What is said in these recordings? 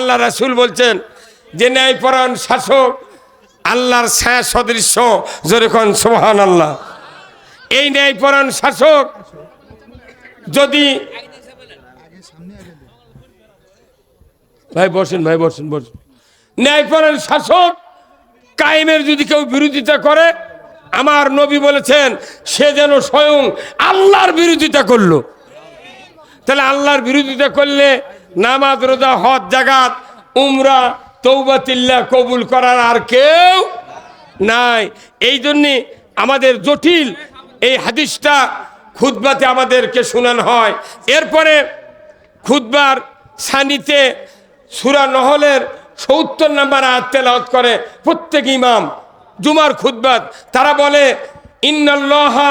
আল্লাহ রাসুল বলছেন, যে ন্যায়পরায়ণ শাসক আল্লাহর ছায়া সদৃশ্য যেরকম সোহান আল্লাহ এই ন্যায়পরায়ণ শাসক যদি ভাই বসেন ভাই বসেন বসেন। ন্যায়পরায়ণ শাসক কায়েমের যদি কেউ বিরোধিতা করে, আমার নবী বলেছেন, সে যেন স্বয়ং আল্লাহর বিরোধিতা করল। তাহলে আল্লাহর বিরোধিতা করলে নামাজ, রোজা, হজ জাগাত উমরা তৌবাতিল্লা কবুল করার আর কেউ নাই। এই জন্যে আমাদের জটিল এই হাদিসটা খুদ্বাতে আমাদেরকে শোনানো হয়। এরপরে খুদ্বার সানিতে সুরা নহলের সত্তর নাম্বার আয়াত তেলাওয়াত করে প্রত্যেক ইমাম জুমার খুদ্বাত তারা বলে, ইন্নাল্লাহা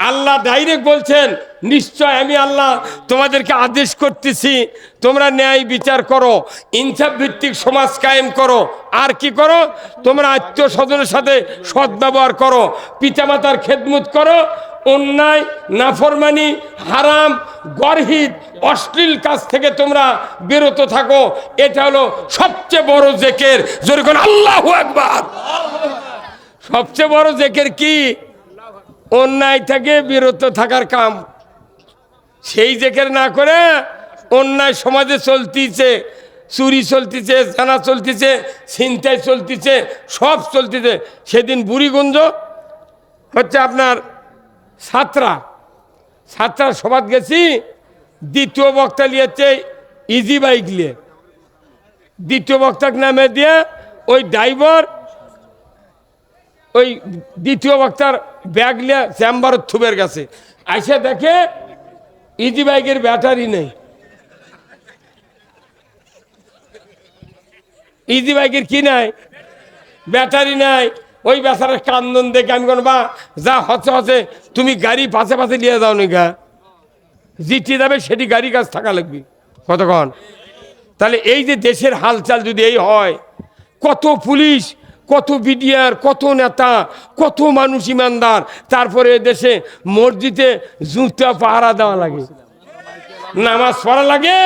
আল্লাহ ডাইরেক্ট বলছেন, নিশ্চয় আমি আল্লাহ তোমাদেরকে আদেশ করতেছি, তোমরা ন্যায় বিচার করো, ইনসাফ ভিত্তিক সমাজ কায়েম করো। আর কি করো? তোমরা আত্মীয় স্বজনের সাথে সদ্ব্যবহার করো, পিতামাতার খেদমত করো, অন্যায়, নাফরমানি, হারাম, গর্হিত, অশ্লীল কাজ থেকে তোমরা বিরত থাকো। এটা হলো সবচেয়ে বড় জেকের। যেরকম আল্লাহ একবার সবচেয়ে বড় জেকের কি? অন্যায় থেকে বিরত থাকার কাম। সেই জেকের না করে অন্যায় সমাজে চলতিছে, চুরি চলতিছে, জানা চলতিছে, ছিনতাই চলতিছে, সব চলতিছে। সেদিন বুড়িগঞ্জ হচ্ছে আপনার সাতরা। সাতরা সবাদ গেছি, দ্বিতীয় বক্তা লিয়েছে ইজি বাইক নিয়ে দ্বিতীয় বক্তার নামে দিয়ে ওই ড্রাইভার ওই দ্বিতীয় বক্তার ব্যাগ লিয়া চেম্বার থুবের কাছে। আইসে দেখে ইজি বাইকের ব্যাটারি নেই। ইজি বাইকের কি নাই? ব্যাটারি নাই। ওই বেচারার কান্দন দেখে আমি কোন বা যা হচ্ছে হচ্ছে, তুমি গাড়ি পাশে পাশে নিয়ে যাও নি গা। জিটি যাবে সেটি গাড়ি কাজ থাকা লাগবে। কতক্ষণ? তাহলে এই যে দেশের হালচাল যদি এই হয়, কত পুলিশ কত বিডিআর, কত নেতা, কত মানুষ ইমানদার। তারপরে দেশে মসজিদে জুতা পাহারা দেওয়া লাগে। নামাজ পড়া লাগে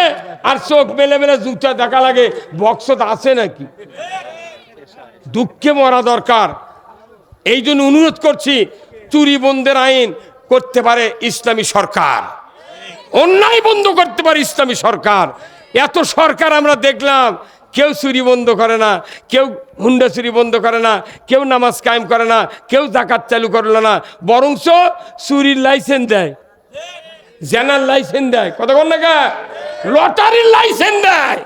আর চোখ মেলে মেলে জুতা দেখা লাগে। বক্সত আছে নাকি? দুঃখে মরা দরকার। এই জন্য অনুরোধ করছি, চুরি বন্ধের আইন করতে পারে ইসলামী সরকার। অন্যায় বন্ধ করতে পারে ইসলামী সরকার। এত সরকার আমরা দেখলাম কেউ চুরি বন্ধ করে না, কেউ হুন্ডা চুরি বন্ধ করে না, কেউ নামাজ কায়েম করে না, কেউ জাকাত চালু করল না বরঞ্চ চুরির লাইসেন্স দেয়। জেনার লাইসেন্স দেয়। কতক্ষণ না লটারির লাইসেন্স দেয়।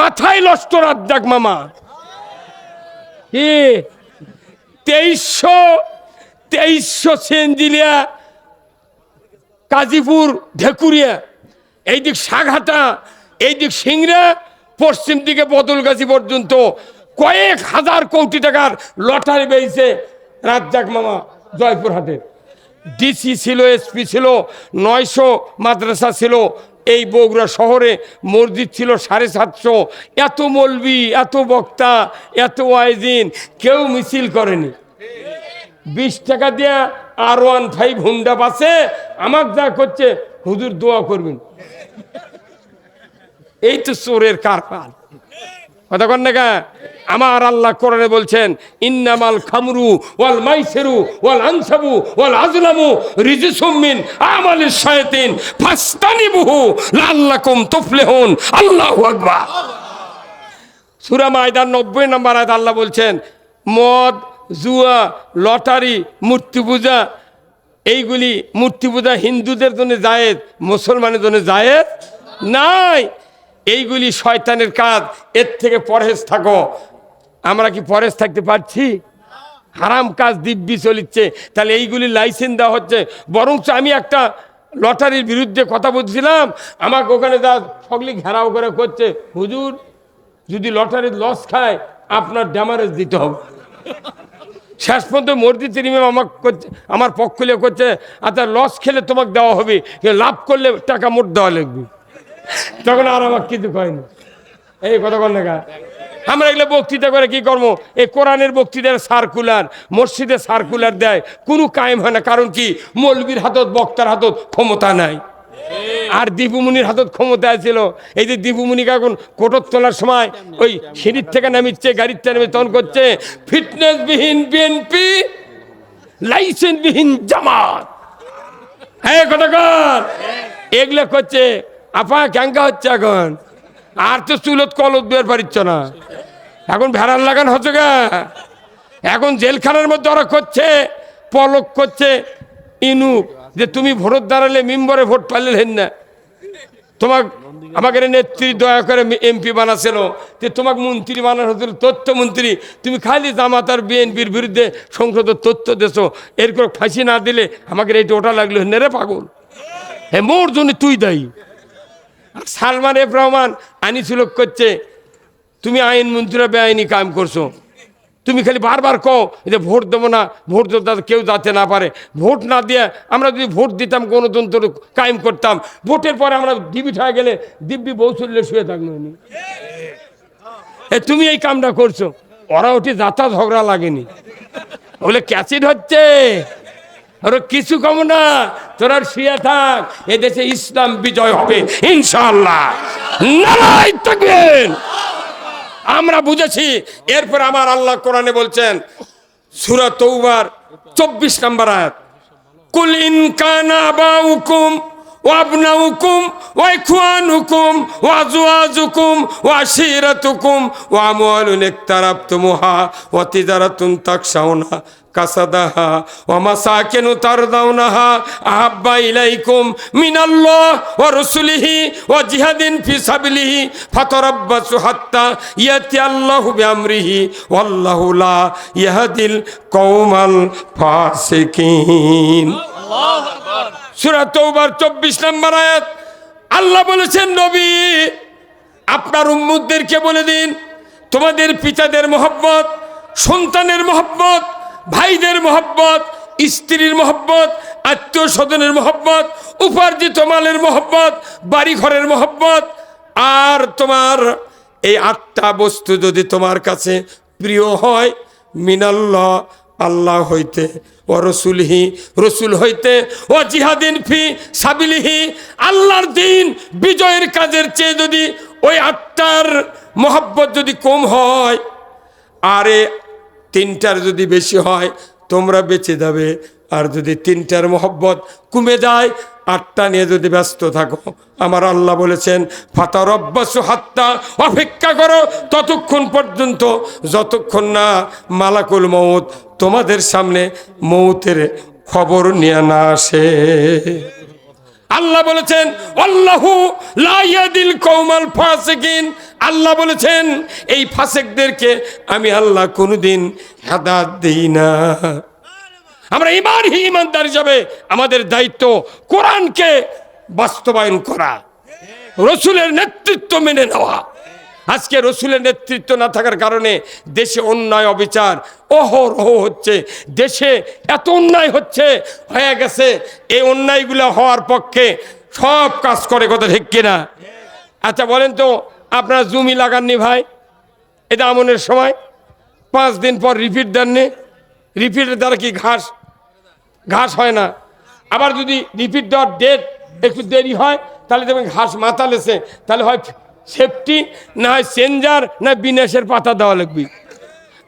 মাথায় লষ্ট রাজ্জাক মামা। কি তেইশশো তেইশশো সেঞ্জিলিয়া কাজীপুর, ঢেকুরিয়া এই দিক সাঘাটা এই দিক সিংড়া পশ্চিম দিকে বদলগাছি পর্যন্ত কয়েক হাজার কোটি টাকার লটারি বেরিয়েছে রাজ্জাক মামা জয়পুরহাটের। ডিসি ছিল এসপি ছিল, নয়শো মাদ্রাসা ছিল, এই বগুড়া শহরে মসজিদ ছিল সাড়ে সাতশো। এত মলবি, এত বক্তা, এত ওয়াইজিন, কেউ মিছিল করেনি। বিশ টাকা দিয়ে আর ওয়ান ফাইভ হুন্ডা পাশে আমার যা করছে, হুজুর দোয়া করবেন। এই তো চোরের কারবার কন না আমার আল্লাহ কোরআনে বলছেন, ইন্নামাল খামরু ওয়াল মাইসেরু ওয়াল আনসাবু ওয়াল আজলামু রিজিসুম মিন আমালিশ শায়াতিন ফাস্তানিবুহু লাল্লাকুম তুফলিহুন। আল্লাহু আকবার। সূরা মায়দান 90 নম্বর আয়াত আল্লাহ বলছেন, মদ, জুয়া, লটারি, মূর্তি পূজা, এইগুলি মূর্তি পূজা হিন্দুদের জন্য জায়েজ, মুসলমানের জন্য জায়েজ নাই। এইগুলি শয়তানের কাজ, এর থেকে পরহেজ থাকো। আমরা কি পরহেজ থাকতে পারছি? হারাম কাজ দিব্যি চলিচ্ছে। তাহলে এইগুলি লাইসেন্স দেওয়া হচ্ছে। বরঞ্চ আমি একটা লটারির বিরুদ্ধে কথা বলছিলাম। আমাকে ওখানে যা সকলি ঘেরাও করে করছে, হুজুর, যদি লটারির লস খায়, আপনার ড্যামারেজ দিতে হবে। শেষ পর্যন্ত মসজিদ ইমাম আমার করছে, আমার পক্ষ করছে আচ্ছা লস খেলে তোমাকে দেওয়া হবে। লাভ করলে টাকা মোট দেওয়া লাগবে। তখন আর আমাকে কিছু কয়নি এই কথা বল না আমরা এগুলো বক্তৃতা করে কি করব? এই কোরআনের বক্তৃতার সার্কুলার মসজিদে সার্কুলার দেয়। কোনো কায়েম হয় না। কারণ কি? মৌলবীর হাতত, বক্তার হাতত ক্ষমতা নাই। আর দীপুমুনির হাতত ক্ষমতা ছিল এই যে দীপুমুনিকে এখন কোটর তোলার সময় ওই সিঁড়ির থেকে নামিচ্ছে, গাড়ির থেকে তখন করছে, ফিটনেসবিহীন বিএনপি, লাইসেন্সবিহীন জামাত। হ্যাঁ কথা এগুলো করছে আপা ক্যাঙ্কা হচ্ছে এখন? আর তো চুলত কলত বের পারিচ্ছ না। এখন ভেড়ার লাগান হচ্ছে গা। এখন জেলখানার মধ্যে ওরা করছে, পলক করছে, ইনু, যে তুমি ভোট দাঁড়ালে মেম্বরে ভোট পাইলে হেন না। তোমাক আমাকে নেত্রী দয়া করে এমপি বানাছিল যে তোমাকে মন্ত্রী বানানো হচ্ছিল তথ্যমন্ত্রী তুমি খালি জামাত আর বিএনপির বিরুদ্ধে সংসদ তথ্য দেছো, এরকম ফাঁসি না দিলে আমাকে এইটা ওটা লাগল হেন রে পাগল। হ্যাঁ মোর জন্য তুই দায়ী। সালমান এফ রহমান আনিসুলক করছে। তুমি আইন মন্ত্রীরা বেআইনি কাম করছ। তুমি খালি বারবার কও যে ভোট দেবো না, ভোট দেবো কেউ যাতে না পারে। ভোট না দিয়ে আমরা যদি ভোট দিতাম, গণতন্ত্র কায়েম করতাম, ভোটের পরে আমরা ডিবিট হয়ে গেলে দিব্যি বৌসল্যে শুয়ে থাকল। এ তুমি এই কামটা করছ। ওরা ওটি যাতা ঝগড়া লাগেনি। বলে ক্যাসিড হচ্ছে। ওরা কিছু কম না, তোরা শুয়ে থাক, এদেশে ইসলাম বিজয় হবে ইনশাল্লাহ আমরা বুঝেছি, এরপর আমার আল্লাহ কোরআনে বলছেন, সুরা তৌবার চব্বিশ নম্বর আয়াত। কুল ইনকানা কানা আবাউকুম وابناؤكم واخوانكم وازواجكم وعشيرتكم واموال اقترفتموها وتجارة تخشون كسدها ومساكن ترضونها أحب إليكم من الله ورسله وجهاد في سبيله فتربصوا حتى يأتي الله بأمره والله لا يهدي القوم الفاسقين চব্বিশ নম্বর আয়াত। আল্লাহ বলেছেন, নবী, আপনার উম্মুদদেরকে বলে দিন, তোমাদের পিতাদের মহব্বত, সন্তানের মহব্বত, ভাইদের মহব্বত, স্ত্রীর মহব্বত আত্মীয় স্বজনের মহব্বত, উপার্জিত মালের মহব্বত বাড়ি ঘরের মহব্বত। আর তোমার এই আটটা বস্তু যদি তোমার কাছে প্রিয় হয়, মিনাল্লাহ আল্লাহ হইতে, ও রসুলহি, রসুল হইতে, ও জিহাদিন ফি সাবিলিহি, আল্লাহর দিন বিজয়ের কাজের চেয়ে যদি ওই আটটার মহব্বত যদি কম হয়, আরে তিনটার যদি বেশি হয়, তোমরা বেঁচে যাবে। আর যদি তিনটার মহব্বত কমে যায় আটটা নিয়ে যদি ব্যস্ত থাকো, আমার আল্লাহ বলেছেন ফাতার অভ্যাস হাত্তা, অপেক্ষা করো ততক্ষণ পর্যন্ত, যতক্ষণ না মালাকুল মৌত তোমাদের সামনে মৌতের খবর নিয়ে না আসে। আল্লাহ বলেছেন, আল্লাহু লাইয়াদিল কৌমাল ফাসিকিন। আল্লাহ বলেছেন, এই ফাসেকদেরকে আমি আল্লাহ কোনোদিন হেদাত দিই না। আমরা ইমান হি ইমানদার হিসাবে আমাদের দায়িত্ব কোরআনকে বাস্তবায়ন করা। রসুলের নেতৃত্ব মেনে নেওয়া। আজকে রসুলের নেতৃত্ব না থাকার কারণে দেশে অন্যায় অবিচার, অহরহ হচ্ছে। দেশে এত অন্যায় হচ্ছে, হয়ে গেছে। এই অন্যায়গুলো হওয়ার পক্ষে সব কাজ করে কথা ঠিক কিনা? আচ্ছা বলেন তো, আপনারা জমি লাগাননি ভাই? এটা আমনের সময়? পাঁচ দিন পর রিপিট দেননি? রিপিটের দ্বারা কি ঘাস ঘাস হয় না। আবার যদি রিপিট দেওয়ার ডেট একটু দেরি হয়, তাহলে দেখবেন ঘাস মাথা লেছে। তাহলে হয় সেফটি না হয় সেঞ্জার না বিনাশের পাতা দেওয়া লাগবে।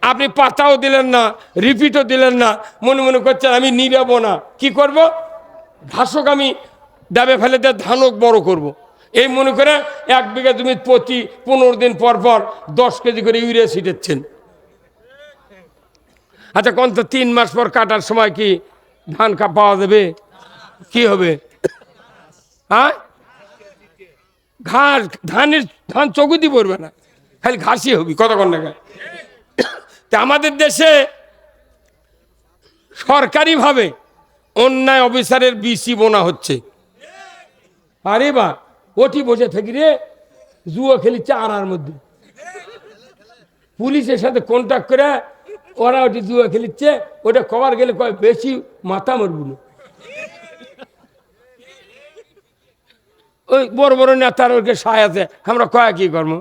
আপনি পাতাও দিলেন না রিপিটও দিলেন না। মনে মনে করছেন, আমি নিরাবো না। কি করব? ঘাসক আমি ডাবে ফেলে দিয়ে ধানক বড় করব। এই মনে করে এক বিঘা জমি প্রতি পনেরো দিন পর পর দশ কেজি করে ইউরিয়া ছিটেচ্ছেন। আচ্ছা কোন তো তিন মাস পর কাটার সময় কি ধান কা পাওয়া যাবে। কি হবে? হ্যাঁ? ঘাস, ধানের, ধান চকুতি পড়বে না। খালি ঘাসই হবি কতক্ষণ না তা আমাদের দেশে সরকারিভাবে অন্যায় অফিসারের বিসি বোনা হচ্ছে। আরে বা, ওটি বসে থাকি রে, জুয়ো খেলি চারার মধ্যে। পুলিশের সাথে কন্ট্যাক্ট করে ওরা ওটি জুয়া খেলিচ্ছে, ওটা কবার গেলে কয়, বেশি মাথা মরবো না। ওই বড় বড় নেতার ওকে সায় আছে, আমরা কয়া কি কর্ম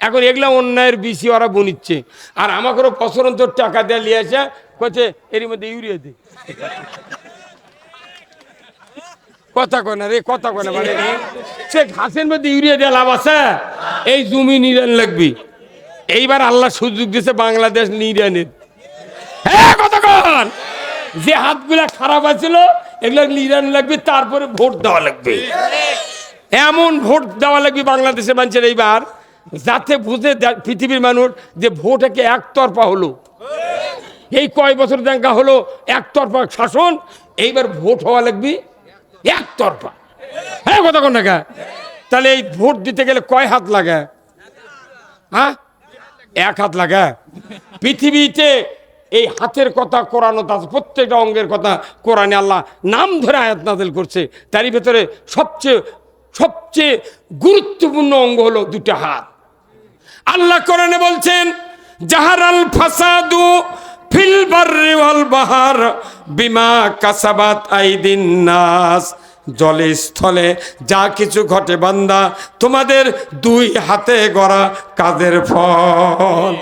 এখন এগুলা অন্যায়ের বেশি ওরা বনিচ্ছে। আর আমাকেও বছর অন্তর টাকা দিয়ে নিয়ে আসে কচ্ছে এর মধ্যে ইউরিয়া দে। কথা কয় না রে, কথা কয় না মানে সে ঘাসের মধ্যে ইউরিয়া দিয়ে লাভ আছে? এই জমি নিরান লাগবি। এইবার আল্লাহ সুযোগ দিছে বাংলাদেশ নিরানের হ্যাঁ কতক্ষণ যে হাতগুলা খারাপ আছিল, এগুলো নিরান লাগবে, তারপরে ভোট দেওয়া লাগবে। এমন ভোট দেওয়া লাগবে বাংলাদেশের মানুষের এইবার, যাতে বুঝে পৃথিবীর মানুষ যে ভোট একে একতরফা হলো। এই কয় বছর দেখা হলো, একতরফা শাসন, এইবার ভোট হওয়া লাগবে একতরফা। হ্যাঁ কতক্ষণ টাকা তাহলে এই ভোট দিতে গেলে কয় হাত লাগে? হ্যাঁ? এক হাত লাগা। পৃথিবীতে এই হাতের কথা, কোরআন আছে প্রত্যেকটা অঙ্গের কথা কোরআনে আল্লাহ নাম ধরে আয়াত নাজিল করছে। তারই ভেতরে সবচেয়ে সবচেয়ে গুরুত্বপূর্ণ অঙ্গ হলো দুটো হাত। আল্লাহ কোরআনে বলছেন জাহারাল ফাসাদু ফিল বাহার বিমা কাসাবাত আইদিন নাস। জলে স্থলে যা কিছু ঘটে বান্দা, তোমাদের দুই হাতে গড়া কাজের ফল।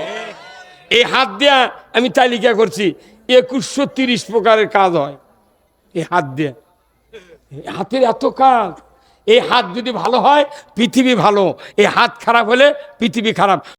এই হাত দিয়া আমি তালিকা করছি, একুশশো তিরিশ প্রকারের কাজ হয়। এই হাত দিয়ে। হাতের এত কাজ। এই হাত যদি ভালো হয়, পৃথিবী ভালো। এই হাত খারাপ হলে পৃথিবী খারাপ।